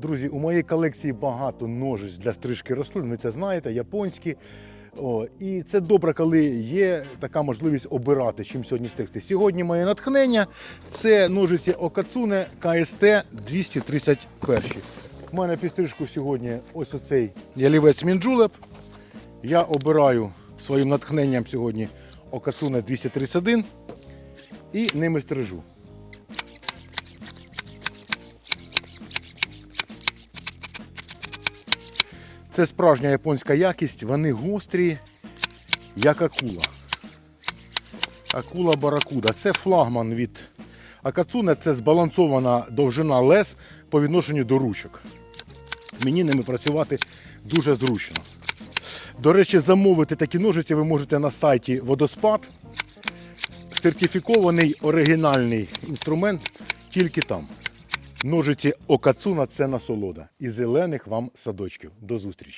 Друзі, у моїй колекції багато ножиць для стрижки рослин. Ви це знаєте, японські. О, і це добре, коли є така можливість обирати, чим сьогодні стригти. Сьогодні моє натхнення це ножиці Окацуне КСТ 231. У мене під стрижку сьогодні ось оцей ялівець мінджулеп. Я обираю своїм натхненням сьогодні Окацуне 231 і ними стрижу. Це справжня японська якість, вони гострі, як акула. Акула баракуда. Це флагман від Акацуне, це збалансована довжина лез по відношенню до ручок. Мені ними працювати дуже зручно. До речі, замовити такі ножиці ви можете на сайті Водоспад. Сертифікований оригінальний інструмент тільки там. Ножиці Окацуна це насолода. І зелених вам садочків. До зустрічі!